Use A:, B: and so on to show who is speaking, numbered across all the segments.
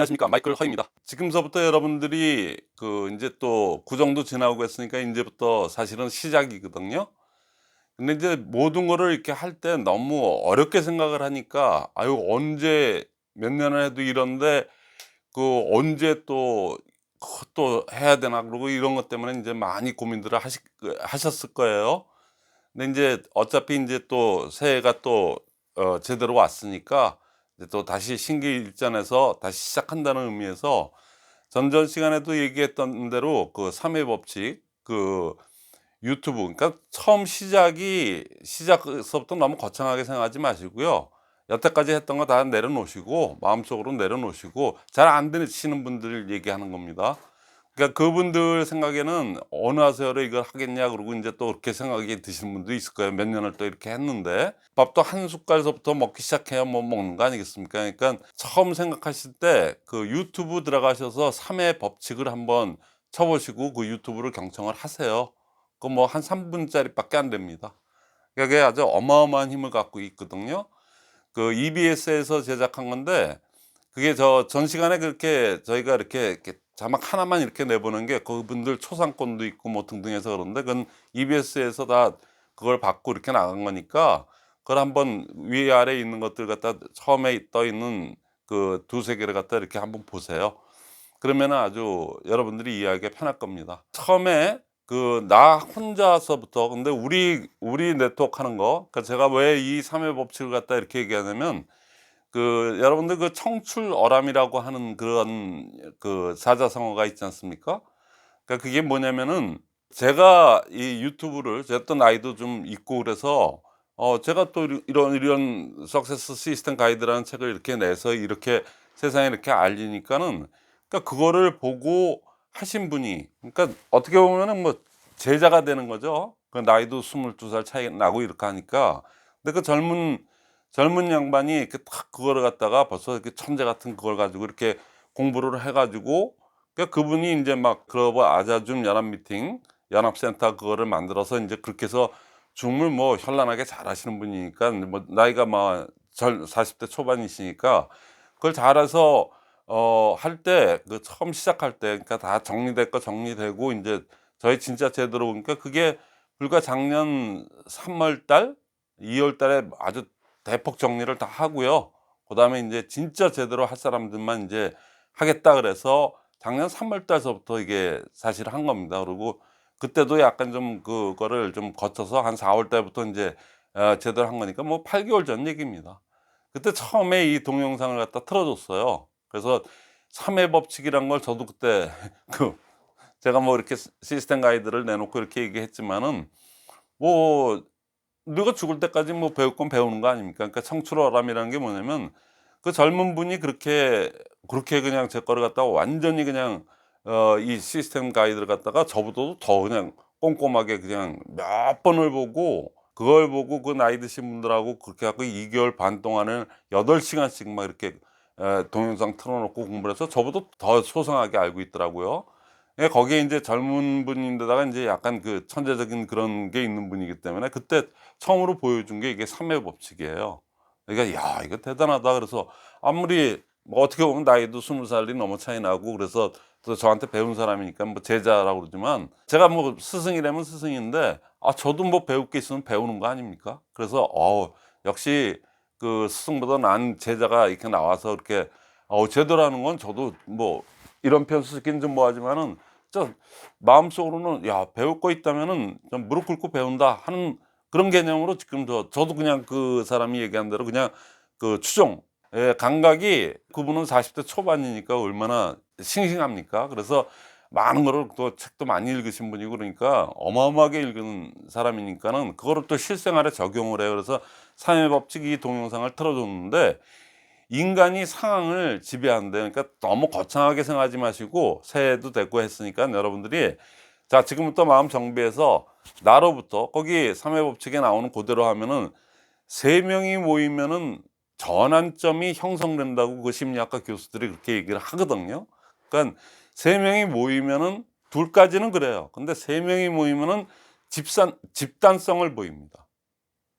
A: 안녕하십니까 마이클 허입니다. 지금서부터 여러분들이 그 이제 또 구정도 지나고 했으니까 이제부터 사실은 시작이거든요. 근데 이제 모든 거를 이렇게 할 때 너무 어렵게 생각을 하니까 아유 언제 몇 년을 해도 이런데 그 언제 또또 해야 되나 그러고 이런 것 때문에 이제 많이 고민들을 하시, 하셨을 거예요. 근데 이제 어차피 이제 또 새해가 또 어, 제대로 왔으니까 또 다시 신기 일전에서 다시 시작한다는 의미에서 전전 시간에도 얘기했던 대로 그 3회 법칙 그 유튜브 그러니까 처음 시작이 시작서부터 너무 거창하게 생각하지 마시고요. 여태까지 했던 거 다 내려놓으시고 마음속으로 내려놓으시고 잘 안 되시는 분들 얘기하는 겁니다. 그러니까 그분들 생각에는 어느 하세요를 이걸 하겠냐 그러고 이제 또 그렇게 생각이 드시는 분도 있을 거예요. 몇 년을 또 이렇게 했는데 밥도 한 숟갈서부터 먹기 시작해야 뭐 먹는 거 아니겠습니까? 그러니까 처음 생각하실 때 그 유튜브 들어가셔서 3회 법칙을 한번 쳐보시고 그 유튜브를 경청을 하세요. 그 뭐 한 3분짜리밖에 안 됩니다. 그러니까 그게 아주 어마어마한 힘을 갖고 있거든요. 그 EBS에서 제작한 건데 그게 저 전 시간에 그렇게 저희가 이렇게, 이렇게 자막 하나만 이렇게 내보는 게 그분들 초상권도 있고 뭐 등등 해서 그런데 그건 EBS에서 다 그걸 받고 이렇게 나간 거니까 그걸 한번 위아래 있는 것들 갖다 처음에 떠 있는 그 두세 개를 갖다 이렇게 한번 보세요. 그러면 아주 여러분들이 이해하기가 편할 겁니다. 처음에 그 나 혼자서부터 근데 우리 우리 네트워크 하는 거 그러니까 제가 왜이 3회 법칙을 갖다 이렇게 얘기하냐면 그 여러분들 그 청출어람이라고 하는 그런 그 사자성어가 있지 않습니까? 그러니까 그게 뭐냐면은 제가 이 유튜브를 제가 또 나이도 좀 있고 그래서 어 제가 또 이런 이런 석세스 시스템 가이드라는 책을 이렇게 내서 이렇게 세상에 이렇게 알리니까는 그러니까 그거를 보고 하신 분이 그러니까 어떻게 보면은 뭐 제자가 되는 거죠. 그 나이도 22살 차이 나고 이렇게 하니까 근데 그 젊은 젊은 양반이 이렇게 딱 그거를 갖다가 벌써 이렇게 천재 같은 그걸 가지고 이렇게 공부를 해가지고 그러니까 그분이 이제 막 글로벌 아자줌 연합 미팅 연합센터 그거를 만들어서 이제 그렇게 해서 줌을 뭐 현란하게 잘 하시는 분이니까 뭐 나이가 막 절 40대 초반이시니까 그걸 잘해서 어 할 때 그 처음 시작할 때 그러니까 다 정리될 거 정리되고 이제 저희 진짜 제대로 그러니까 그게 불과 작년 3월 달, 2월 달에 아주 대폭 정리를 다 하고요. 그 다음에 이제 진짜 제대로 할 사람들만 이제 하겠다 그래서 작년 3월 달서부터 이게 사실 한 겁니다. 그리고 그때도 약간 좀 그거를 좀 거쳐서 한 4월 달부터 이제 어, 제대로 한 거니까 뭐 8개월 전 얘기입니다. 그때 처음에 이 동영상을 갖다 틀어줬어요. 그래서 3회 법칙이란 걸 저도 그때 그 제가 뭐 이렇게 시스템 가이드를 내놓고 이렇게 얘기했지만은 뭐 누가 죽을 때까지 뭐 배울 건 배우는 거 아닙니까? 그러니까 청출어람이라는 게 뭐냐면 그 젊은 분이 그렇게 그렇게 그냥 제 거를 갖다가 완전히 그냥 어 이 시스템 가이드를 갖다가 저보다도 더 그냥 꼼꼼하게 그냥 몇 번을 보고 그걸 보고 그 나이 드신 분들하고 그렇게 하고 2개월 반 동안을 8시간씩 막 이렇게 에, 동영상 틀어놓고 공부를 해서 저보다 더 소상하게 알고 있더라고요. 예, 거기에 이제 젊은 분인데다가 이제 약간 그 천재적인 그런 게 있는 분이기 때문에 그때 처음으로 보여준 게 이게 삼회 법칙이에요. 그러니까 야 이거 대단하다. 그래서 아무리 뭐 어떻게 보면 나이도 스무 살이 넘어 차이 나고 그래서 또 저한테 배운 사람이니까 뭐 제자라고 그러지만 제가 뭐 스승이라면 스승인데 아 저도 뭐 배울 게 있으면 배우는 거 아닙니까? 그래서 어 역시 그 스승보다 난 제자가 이렇게 나와서 이렇게 어 하는 건 저도 뭐 이런 표현 쓰기는 좀 뭐하지만은 저 마음속으로는 야 배울 거 있다면은 좀 무릎 꿇고 배운다 하는 그런 개념으로 지금 저 저도 그냥 그 사람이 얘기한 대로 그냥 그 추종 예, 감각이 그분은 40대 초반이니까 얼마나 싱싱합니까? 그래서 많은 거를 또 책도 많이 읽으신 분이고 그러니까 어마어마하게 읽은 사람이니까는 그거를 또 실생활에 적용을 해요. 그래서 사회 법칙 이 동영상을 틀어줬는데 인간이 상황을 지배한대. 그러니까 너무 거창하게 생각하지 마시고 새해도 됐고 했으니까 여러분들이 자 지금부터 마음 정비해서 나로부터 거기 삼회 법칙에 나오는 그대로 하면은 세 명이 모이면은 전환점이 형성된다고 그 심리학과 교수들이 그렇게 얘기를 하거든요. 그러니까 세 명이 모이면은 둘까지는 그래요. 근데 세 명이 모이면은 집산 집단성을 보입니다.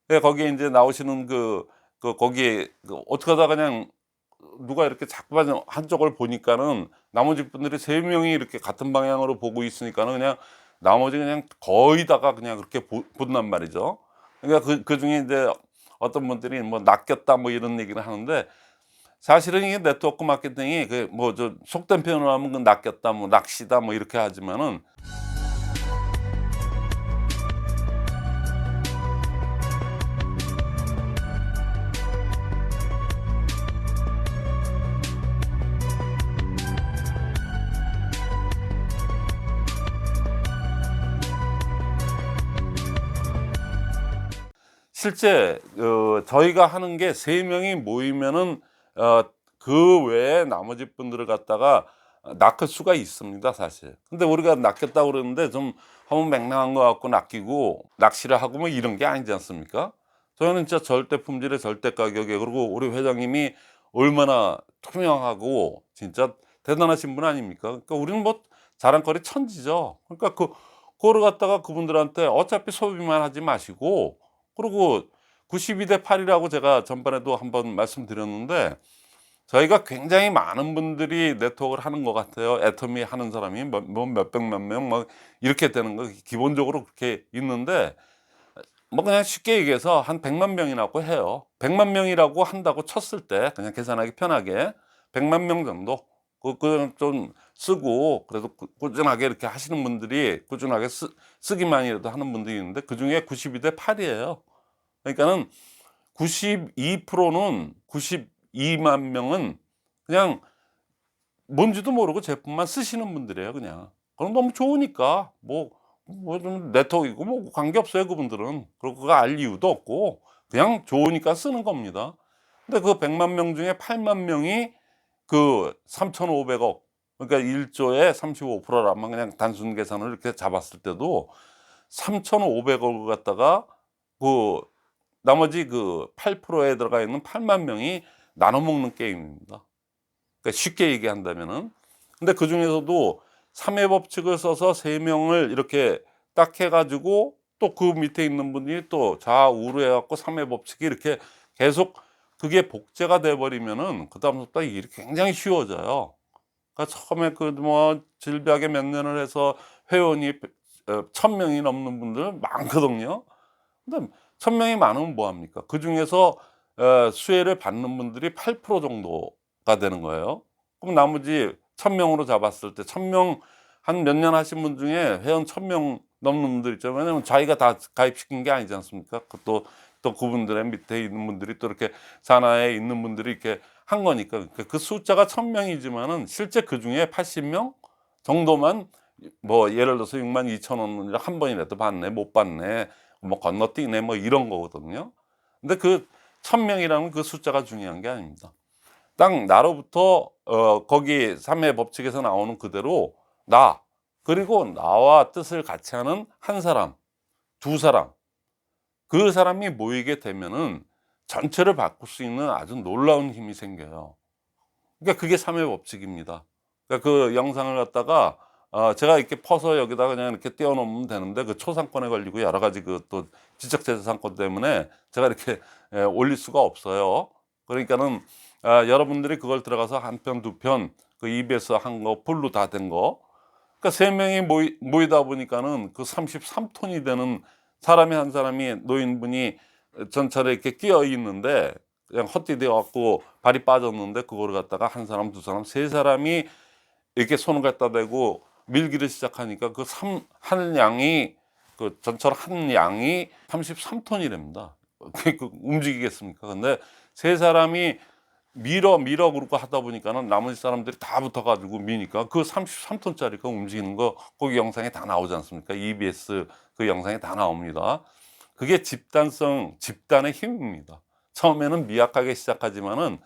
A: 네, 거기에 이제 나오시는 그, 그 거기에 그 어떻게 하다 그냥 누가 이렇게 자꾸만 한쪽을 보니까는 나머지 분들이 세 명이 이렇게 같은 방향으로 보고 있으니까는 그냥 나머지 그냥 거의 다가 그냥 그렇게 보, 본단 말이죠. 그러니까 그, 그 중에 이제 어떤 분들이 뭐 낚였다 뭐 이런 얘기를 하는데 사실은 이게 네트워크 마케팅이 그 뭐 저 속된 표현을 하면 그 낚였다 뭐 낚시다 뭐 이렇게 하지만은 실제 어, 저희가 하는 게 세 명이 모이면은 어, 그 외에 나머지 분들을 갖다가 낚을 수가 있습니다 사실. 근데 우리가 낚였다고 그러는데 좀 너무 맹랑한 것 같고 낚이고 낚시를 하고 뭐 이런 게 아니지 않습니까? 저희는 진짜 절대 품질에 절대 가격에 그리고 우리 회장님이 얼마나 투명하고 진짜 대단하신 분 아닙니까? 그러니까 우리는 뭐 자랑거리 천지죠. 그러니까 그 그거를 갖다가 그분들한테 어차피 소비만 하지 마시고 그리고 92대 8이라고 제가 전번에도 한번 말씀드렸는데 저희가 굉장히 많은 분들이 네트워크를 하는 것 같아요. 애터미 하는 사람이 뭐, 뭐 몇백만 명, 뭐 이렇게 되는 거 기본적으로 그렇게 있는데 뭐 그냥 쉽게 얘기해서 한 100만 명이라고 해요. 100만 명이라고 한다고 쳤을 때 그냥 계산하기 편하게 100만 명 정도 그, 그좀 쓰고 그래도 꾸- 꾸준하게 이렇게 하시는 분들이 꾸준하게 쓰, 쓰기만이라도 하는 분들이 있는데 그 중에 92대 8이에요. 그러니까는 92%는 92만 명은 그냥 뭔지도 모르고 제품만 쓰시는 분들이에요, 그냥. 그럼 너무 좋으니까 뭐 뭐좀 네트워크이고 뭐 관계 없어요, 그분들은. 그리고 그거 알 이유도 없고 그냥 좋으니까 쓰는 겁니다. 근데 그 100만 명 중에 8만 명이 그 3,500억 그러니까 1조에 35%라면 그냥 단순 계산을 이렇게 잡았을 때도 3,500억을 갖다가 그 나머지 그 8%에 들어가 있는 8만 명이 나눠 먹는 게임입니다. 그러니까 쉽게 얘기한다면은 근데 그 중에서도 3회 법칙을 써서 3명을 이렇게 딱 해가지고 또 그 밑에 있는 분이 또 좌우로 해갖고 3회 법칙이 이렇게 계속 그게 복제가 돼버리면은 그다음부터 일이 굉장히 쉬워져요. 그러니까 처음에 그 뭐 질비하게 몇 년을 해서 회원이 어, 천 명이 넘는 분들 많거든요. 근데 천 명이 많으면 뭐 합니까? 그 중에서 어, 수혜를 받는 분들이 8% 정도가 되는 거예요. 그럼 나머지 천 명으로 잡았을 때 천 명 한 몇 년 하신 분 중에 회원 천 명 넘는 분들 있죠. 왜냐면 자기가 다 가입시킨 게 아니지 않습니까? 또, 또 그분들의 밑에 있는 분들이 또 이렇게 산하에 있는 분들이 이렇게 한 거니까. 그러니까 그 숫자가 천 명이지만은 실제 그 중에 80명 정도만 뭐 예를 들어서 6만 2천 원을 한 번이라도 받네, 못 받네, 뭐 건너뛰네, 뭐 이런 거거든요. 근데 그 천 명이라는 그 숫자가 중요한 게 아닙니다. 딱 나로부터 어 거기 삼회 법칙에서 나오는 그대로 나 그리고 나와 뜻을 같이 하는 한 사람, 두 사람 그 사람이 모이게 되면은 전체를 바꿀 수 있는 아주 놀라운 힘이 생겨요. 그러니까 그게 삼회 법칙입니다. 그러니까 그 영상을 갖다가 어 제가 이렇게 퍼서 여기다가 그냥 이렇게 띄워놓으면 되는데 그 초상권에 걸리고 여러 가지 그 또 지적재산권 때문에 제가 이렇게 예, 올릴 수가 없어요. 그러니까는 아, 여러분들이 그걸 들어가서 한 편, 두 편, 그 EBS 한 거, 풀로 다 된 거. 그러니까 세 명이 모이, 모이다 보니까는 그 33톤이 되는 사람이 한 사람이 노인분이 전철에 이렇게 끼어 있는데 그냥 헛디뎌 갖고 발이 빠졌는데 그거를 갖다가 한 사람, 두 사람, 세 사람이 이렇게 손을 갖다 대고 밀기를 시작하니까 그 삼, 한 양이 그 전철 한 양이 33톤이랍니다. 그 움직이겠습니까? 근데 세 사람이 밀어 밀어 그러고 하다 보니까는 나머지 사람들이 다 붙어가지고 미니까 그 33톤짜리가 움직이는 거 거기 영상에 다 나오지 않습니까? EBS 그 영상에 다 나옵니다. 그게 집단성 집단의 힘입니다. 처음에는 미약하게 시작하지만은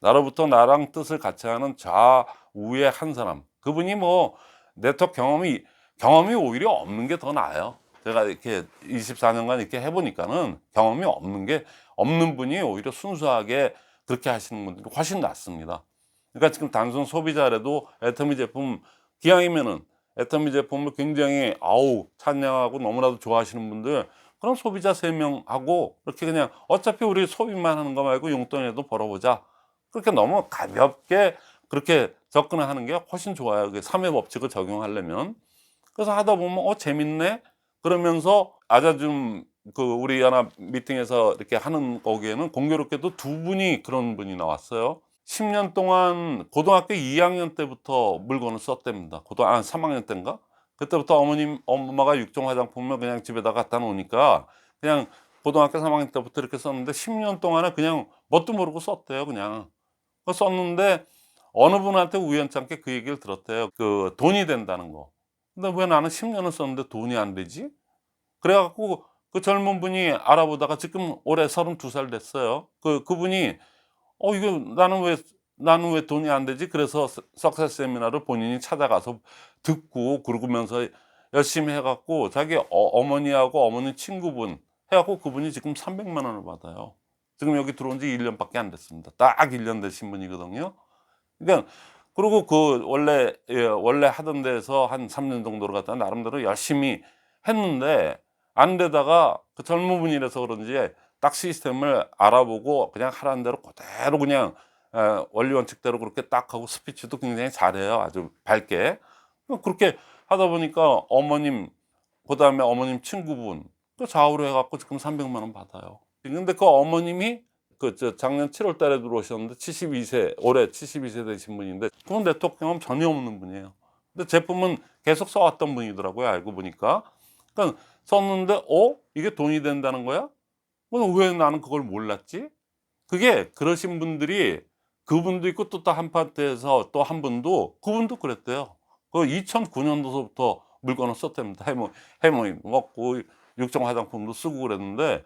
A: 나로부터 나랑 뜻을 같이 하는 좌우의 한 사람 그분이 뭐 네트워크 경험이 경험이 오히려 없는 게 더 나아요. 제가 이렇게 24년간 이렇게 해보니까는 경험이 없는 게 없는 분이 오히려 순수하게 그렇게 하시는 분들이 훨씬 낫습니다. 그러니까 지금 단순 소비자라도 애터미 제품 기왕이면은 애터미 제품을 굉장히 아우 찬양하고 너무나도 좋아하시는 분들 그럼 소비자 세 명하고 이렇게 그냥 어차피 우리 소비만 하는 거 말고 용돈이라도 벌어보자 그렇게 너무 가볍게 그렇게 접근을 하는 게 훨씬 좋아요. 그 3회 법칙을 적용하려면. 그래서 하다 보면 어 재밌네. 그러면서 아자줌 그 우리 연합 미팅에서 이렇게 하는 거기에는 공교롭게도 두 분이 그런 분이 나왔어요. 10년 동안 고등학교 2학년 때부터 물건을 썼답니다. 고등 아 3학년 때인가? 그때부터 어머님 엄마가 육종 화장품을 그냥 집에다 갖다 놓으니까 그냥 고등학교 3학년 때부터 이렇게 썼는데 10년 동안에 그냥 뭣도 모르고 썼대요, 그냥. 그 썼는데 어느 분한테 우연찮게 그 얘기를 들었대요. 그 돈이 된다는 거. 근데 왜 나는 10년을 썼는데 돈이 안 되지? 그래갖고 그 젊은 분이 알아보다가 지금 올해 32살 됐어요. 그, 그분이 어, 이거 나는 왜, 나는 왜 돈이 안 되지? 그래서 석세스 세미나를 본인이 찾아가서 듣고 그러면서 열심히 해갖고 자기 어, 머니하고 어머니 친구분 해갖고 그분이 지금 300만 원을 받아요. 지금 여기 들어온 지 1년밖에 안 됐습니다. 딱 1년 되신 분이거든요. 그러니까 그리고 그 원래 예, 원래 하던 데서 한 3년 정도를 갖다 나름대로 열심히 했는데 안 되다가 그 젊은 분이라서 그런지 딱 시스템을 알아보고 그냥 하라는 대로 그대로 그냥 에, 원리 원칙대로 그렇게 딱 하고 스피치도 굉장히 잘해요. 아주 밝게. 그렇게 하다 보니까 어머님 그 다음에 어머님 친구분 또 좌우로 해갖고 지금 300만 원 받아요. 근데 그 어머님이 그 저 작년 7월 달에 들어오셨는데 72세 올해 72세 되신 분인데 그건 네트워크 경험 전혀 없는 분이에요. 근데 제품은 계속 써왔던 분이더라고요. 알고 보니까. 그러니까 썼는데 어 이게 돈이 된다는 거야? 왜 나는 그걸 몰랐지? 그게 그러신 분들이 그분도 있고 또 한 파트에서 또 한 분도 그분도 그랬대요. 그 2009년도서부터 물건을 썼답니다. 해모 해모임 먹고 육종 화장품도 쓰고 그랬는데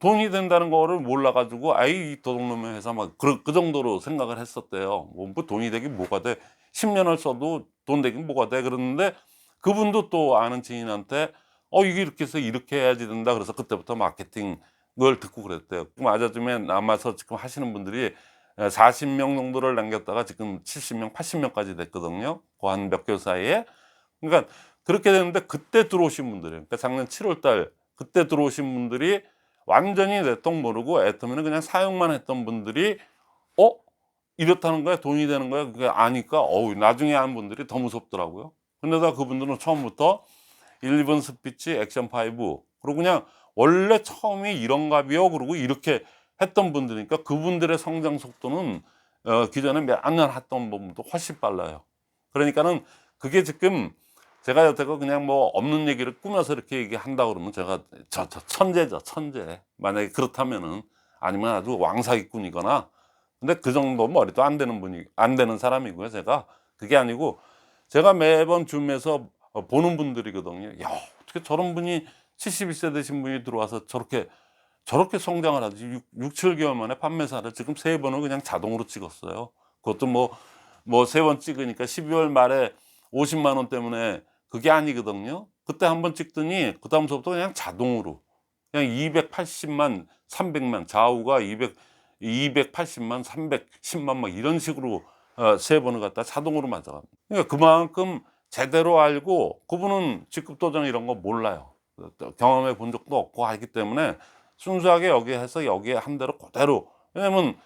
A: 돈이 된다는 거를 몰라가지고 아이 이 도둑놈의 회사 막 그, 그 정도로 생각을 했었대요. 뭐, 뭐 돈이 되긴 뭐가 돼? 10년을 써도 돈 되긴 뭐가 돼? 그러는데 그분도 또 아는 지인한테 어 이게 이렇게 해서 이렇게 해야지 된다. 그래서 그때부터 마케팅을 듣고 그랬대요. 그럼 아자즘에 남아서 지금 하시는 분들이 40명 정도를 남겼다가 지금 70명, 80명까지 됐거든요. 그 한 몇 개월 사이에. 그러니까 그렇게 됐는데 그때 들어오신 분들이 그러니까 작년 7월 달 그때 들어오신 분들이 완전히 내통 모르고 애터미는 그냥 사용만 했던 분들이 어 이렇다는 거야 돈이 되는 거야 그게 아니까 어우 나중에 하는 분들이 더 무섭더라고요 근데다 그분들은 처음부터 1분 스피치 액션 5 그리고 그냥 원래 처음이 이런가비요? 그러고 이렇게 했던 분들이니까 그분들의 성장 속도는 어, 기존에 몇년 했던 분보다 훨씬 빨라요. 그러니까는 그게 지금 제가 여태껏 그냥 뭐 없는 얘기를 꾸며서 이렇게 얘기한다 그러면 제가 저, 저 천재죠 천재. 만약에 그렇다면은 아니면 아주 왕사기꾼이거나 근데 그 정도 머리도 안 되는 분이 안 되는 사람이고요 제가. 그게 아니고 제가 매번 줌에서 어, 보는 분들이거든요 야 어떻게 저런 분이 71세 되신 분이 들어와서 저렇게 저렇게 성장을 하지 6, 6 7개월 만에 판매사를 지금 세 번을 그냥 자동으로 찍었어요 그것도 뭐 뭐 세 번 찍으니까 12월 말에 50만 원 때문에 그게 아니거든요. 그때 한 번 찍더니 그 다음서부터 그냥 자동으로 그냥 280만, 300만 좌우가 200, 280만, 310만 막 이런 식으로 어, 세 번을 갖다 자동으로 맞아갑니다. 그러니까 그만큼 제대로 알고 그분은 직급 도전 이런 거 몰라요. 경험해 본 적도 없고 하기 때문에 순수하게 여기에 해서 여기에 한 대로 그대로 왜냐면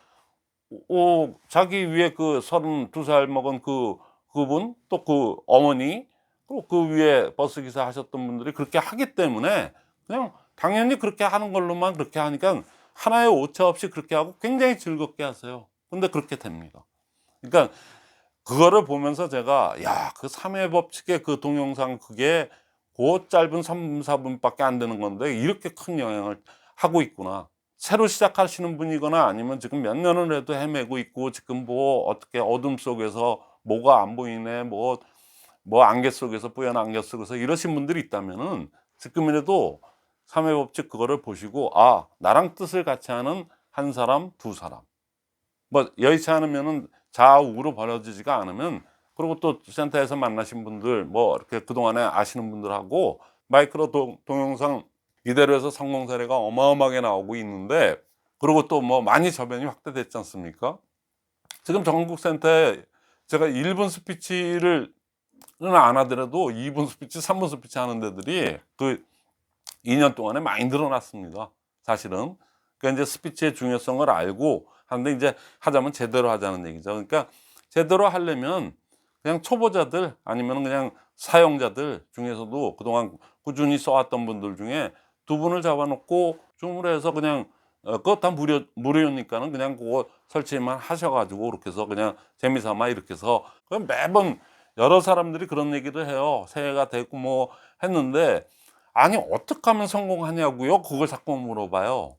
A: 오, 자기 위에 그 32살 먹은 그 그분 또 그 어머니 또그 위에 버스 기사 하셨던 분들이 그렇게 하기 때문에 그냥 당연히 그렇게 하는 걸로만 그렇게 하니까 하나의 오차 없이 그렇게 하고 굉장히 즐겁게 하세요. 근데 그렇게 됩니다. 그러니까 그거를 보면서 제가 야, 그 3회 법칙의 그 동영상 그게 그 짧은 3, 4분밖에 안 되는 건데 이렇게 큰 영향을 하고 있구나. 새로 시작하시는 분이거나 아니면 지금 몇 년을 해도 헤매고 있고 지금 뭐 어떻게 어둠 속에서 뭐가 안 보이네 뭐뭐 안개 속에서 뿌연 안개 속에서 이러신 분들이 있다면은 지금이라도 삼회 법칙 그거를 보시고 아 나랑 뜻을 같이 하는 한 사람 두 사람 뭐 여의치 않으면은 좌우로 벌어지지가 않으면 그리고 또 센터에서 만나신 분들 뭐 이렇게 그동안에 아시는 분들하고 마이크로 동, 동영상 이대로 해서 성공 사례가 어마어마하게 나오고 있는데 그리고 또 뭐 많이 저변이 확대됐지 않습니까? 지금 전국센터에 제가 1분 스피치를 안 하더라도 2분 스피치, 3분 스피치 하는 데들이 그 2년 동안에 많이 늘어났습니다. 사실은. 그러니까 이제 스피치의 중요성을 알고 하는데 이제 하자면 제대로 하자는 얘기죠. 그러니까 제대로 하려면 그냥 초보자들 아니면 그냥 사용자들 중에서도 그동안 꾸준히 써왔던 분들 중에 두 분을 잡아놓고 줌으로 해서 그냥 어, 그거 다 무료, 무료니까는 그냥 그거 설치만 하셔가지고 이렇게 해서 그냥 재미삼아 이렇게 해서 매번 여러 사람들이 그런 얘기를 해요. 새해가 됐고 뭐 했는데 아니 어떻게 하면 성공하냐고요? 그걸 자꾸 물어봐요.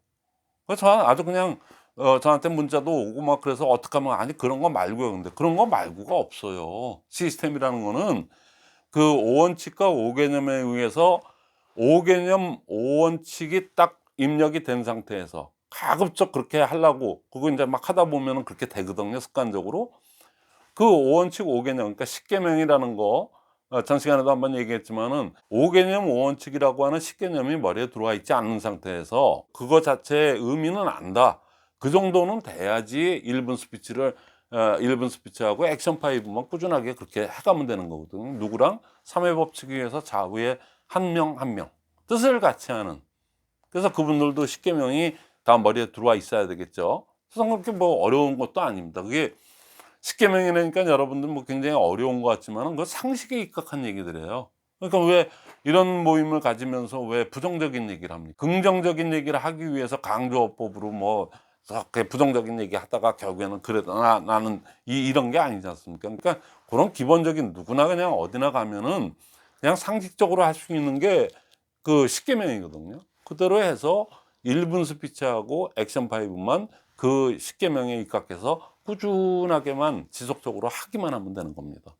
A: 그래서 저는 아주 그냥 어, 저한테 문자도 오고 막 그래서 어떻게 하면 아니 그런 거 말고요. 근데 그런 거 말고가 없어요. 시스템이라는 거는 그 5원칙과 5개념에 의해서 5개념 5원칙이 딱 입력이 된 상태에서 가급적 그렇게 하려고 그거 이제 막 하다 보면은 그렇게 되거든요. 습관적으로. 그 5원칙 5개념 그러니까 10개명이라는 거 어, 전 시간에도 한번 얘기했지만은 5개념 5원칙이라고 하는 10개념이 머리에 들어와 있지 않는 상태에서 그거 자체의 의미는 안다. 그 정도는 돼야지 1분 스피치를 어, 1분 스피치하고 액션 파이브만 꾸준하게 그렇게 해가면 되는 거거든요. 누구랑 3회 법칙에 의해서 좌우에 한 명 한 명 뜻을 같이 하는 그래서 그분들도 10개명이 다 머리에 들어와 있어야 되겠죠. 그래서 그렇게 뭐 어려운 것도 아닙니다. 그게 10개명이라니까 여러분들 뭐 굉장히 어려운 것 같지만 그 상식에 입각한 얘기들이에요. 그러니까 왜 이런 모임을 가지면서 왜 부정적인 얘기를 합니까? 긍정적인 얘기를 하기 위해서 강조법으로 뭐 그렇게 부정적인 얘기 하다가 결국에는 그래도 나, 나는 이, 이런 게 아니지 않습니까? 그러니까 그런 기본적인 누구나 그냥 어디나 가면은 그냥 상식적으로 할 수 있는 게그 10개명이거든요. 그대로 해서 1분 스피치하고 액션 파이브만 그 10개명에 입각해서 꾸준하게만 지속적으로 하기만 하면 되는 겁니다.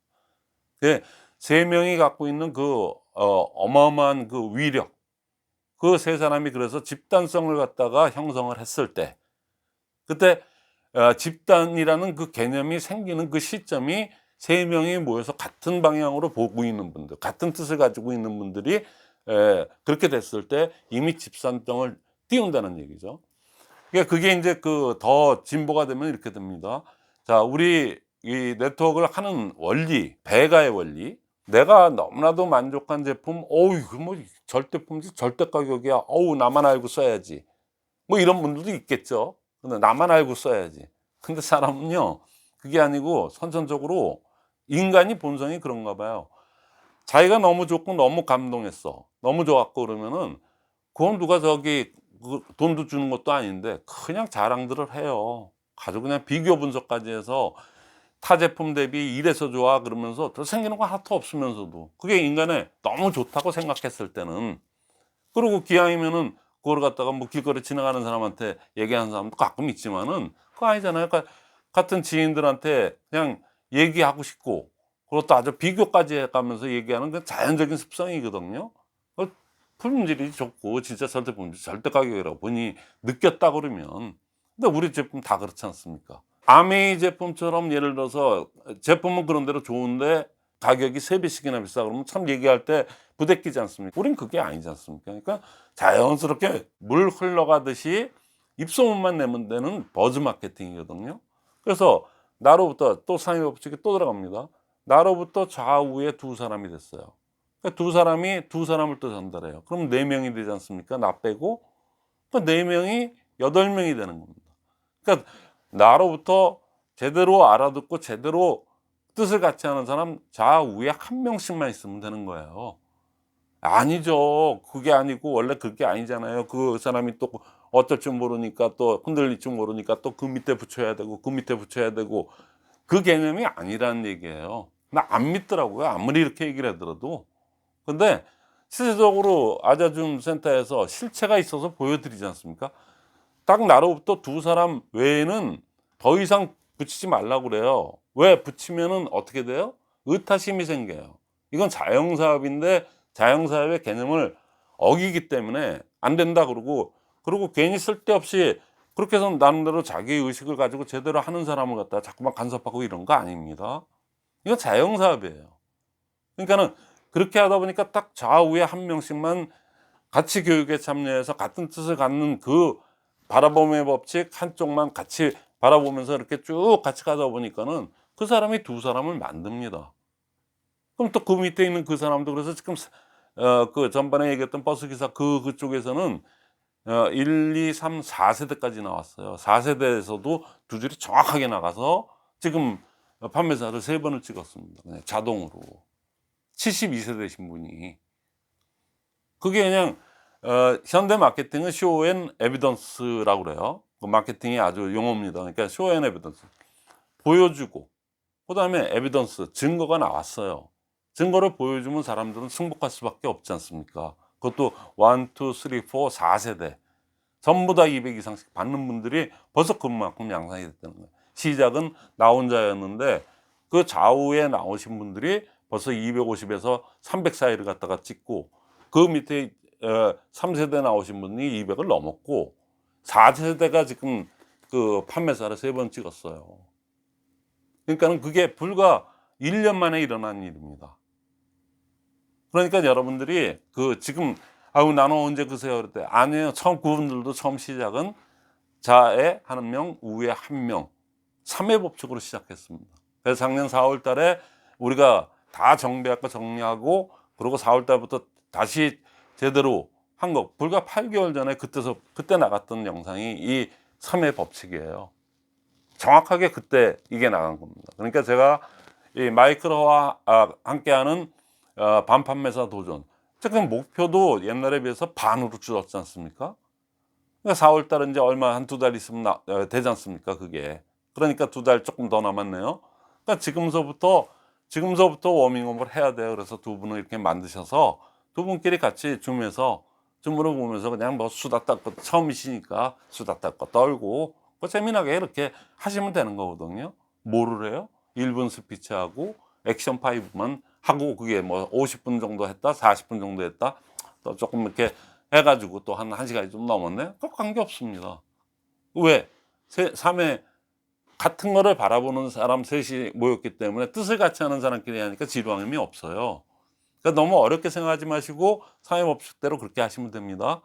A: 예, 세 명이 갖고 있는 그 어, 어마어마한 그 위력, 그 세 사람이 그래서 집단성을 갖다가 형성을 했을 때, 그때 어, 집단이라는 그 개념이 생기는 그 시점이 세 명이 모여서 같은 방향으로 보고 있는 분들, 같은 뜻을 가지고 있는 분들이 에, 그렇게 됐을 때 이미 집산성을 띄운다는 얘기죠. 그러니까 그게 이제 그 더 진보가 되면 이렇게 됩니다. 자, 우리 이 네트워크를 하는 원리, 배가의 원리. 내가 너무나도 만족한 제품, 어우, 뭐 절대 품질, 절대 가격이야. 어우, 나만 알고 써야지. 뭐 이런 분들도 있겠죠. 근데 나만 알고 써야지. 근데 사람은요, 그게 아니고 선천적으로 인간이 본성이 그런가 봐요. 자기가 너무 좋고 너무 감동했어. 너무 좋았고 그러면은 그건 누가 저기 그 돈도 주는 것도 아닌데 그냥 자랑들을 해요. 아주 그냥 비교 분석까지 해서 타 제품 대비 이래서 좋아 그러면서 더 생기는 거 하나도 없으면서도 그게 인간의 너무 좋다고 생각했을 때는 그리고 기왕이면은 그걸 갖다가 뭐 길거리 지나가는 사람한테 얘기하는 사람도 가끔 있지만은 그거 아니잖아요. 그러니까 같은 지인들한테 그냥 얘기하고 싶고 그것도 아주 비교까지 해가면서 얘기하는 그 자연적인 습성이거든요. 어, 품질이 좋고 진짜 절대 품질 절대 가격이라고 본인이 느꼈다 그러면 근데 우리 제품 다 그렇지 않습니까? 아메이 제품처럼 예를 들어서 제품은 그런 대로 좋은데 가격이 세 배씩이나 비싸 그러면 참 얘기할 때 부대끼지 않습니까? 우린 그게 아니지 않습니까? 그러니까 자연스럽게 물 흘러가듯이 입소문만 내면 되는 버즈 마케팅이거든요. 그래서 나로부터 또 상위 법칙이 또 들어갑니다. 나로부터 좌우에 두 사람이 됐어요. 그러니까 두 사람이 두 사람을 또 전달해요. 그럼 네 명이 되지 않습니까? 나 빼고 그러니까 네 명이 여덟 명이 되는 겁니다. 그러니까 나로부터 제대로 알아듣고 제대로 뜻을 같이 하는 사람 좌우에 한 명씩만 있으면 되는 거예요. 아니죠. 그게 아니고 원래 그게 아니잖아요. 그 사람이 또 어쩔 줄 모르니까 또 흔들릴 줄 모르니까 또 그 밑에 붙여야 되고 그 밑에 붙여야 되고 그 개념이 아니라는 얘기예요. 나 안 믿더라고요. 아무리 이렇게 얘기를 하더라도. 근데 실질적으로 아자줌 센터에서 실체가 있어서 보여드리지 않습니까? 딱 나로부터 두 사람 외에는 더 이상 붙이지 말라고 그래요. 왜 붙이면은 어떻게 돼요? 의타심이 생겨요. 이건 자영사업인데 자영사업의 개념을 어기기 때문에 안 된다 그러고 그리고 괜히 쓸데없이 그렇게 해서 나름대로 자기 의식을 가지고 제대로 하는 사람을 갖다 자꾸만 간섭하고 이런 거 아닙니다. 이건 자영사업이에요. 그러니까는 그렇게 하다 보니까 딱 좌우에 한 명씩만 같이 교육에 참여해서 같은 뜻을 갖는 그 바라봄의 법칙 한쪽만 같이 바라보면서 이렇게 쭉 같이 가다 보니까는 그 사람이 두 사람을 만듭니다. 그럼 또 그 밑에 있는 그 사람도 그래서 지금 어, 그 전반에 얘기했던 버스 기사 그 그쪽에서는 어, 1, 2, 3, 4세대까지 나왔어요. 4세대에서도 두 줄이 정확하게 나가서 지금 판매사를 세 번을 찍었습니다. 그냥 자동으로. 72세대신 분이. 그게 그냥 어, 현대 마케팅은 쇼앤 에비던스라고 그래요. 그 마케팅이 아주 용어입니다. 그러니까 쇼앤 에비던스. 보여주고 그다음에 에비던스 증거가 나왔어요. 증거를 보여주면 사람들은 승복할 수밖에 없지 않습니까? 그것도 1, 2, 3, 4, 4세대 전부 다 200 이상씩 받는 분들이 벌써 그만큼 양상이 됐다는 거예요. 시작은 나 혼자였는데 그 좌우에 나오신 분들이 벌써 250에서 300 사이를 갖다가 찍고 그 밑에 어, 3세대 나오신 분이 200을 넘었고 4세대가 지금 그 판매사를 세 번 찍었어요. 그러니까는 그게 불과 1년 만에 일어난 일입니다. 그러니까 여러분들이 그 지금 아우 나는 언제 그세요 그랬대 아니에요 처음 그분들도 처음 시작은 자에 한 명 우에 한 명 3회 법칙으로 시작했습니다. 그래서 작년 4월 달에 우리가 다 정비할거 정리하고 그리고 4월 달부터 다시 제대로 한거 불과 8개월 전에 그때서 그때 나갔던 영상이 이 3회 법칙이에요. 정확하게 그때 이게 나간 겁니다. 그러니까 제가 이 마이크로와 아, 함께하는 어, 반판매사 도전. 지금 목표도 옛날에 비해서 반으로 줄었지 않습니까? 그러니까 4월 달은 이제 얼마 한 두 달 있으면 나, 어, 되지 않습니까? 그게. 그러니까 두 달 조금 더 남았네요. 그러니까 지금서부터 지금서부터 워밍업을 해야 돼요. 그래서 두 분을 이렇게 만드셔서 두 분끼리 같이 줌에서 줌으로 보면서 그냥 뭐 수다 닦고 처음이시니까 수다 닦고 떨고 뭐 재미나게 이렇게 하시면 되는 거거든요. 뭐를 해요? 1분 스피치하고 액션 5만 하고 그게 뭐 50분 정도 했다, 40분 정도 했다, 또 조금 이렇게 해가지고 또 한 1시간이 좀 넘었네? 그 관계 없습니다. 왜? 세, 3회 같은 거를 바라보는 사람 셋이 모였기 때문에 뜻을 같이 하는 사람끼리 하니까 지루함이 없어요. 그러니까 너무 어렵게 생각하지 마시고 사회 법칙대로 그렇게 하시면 됩니다.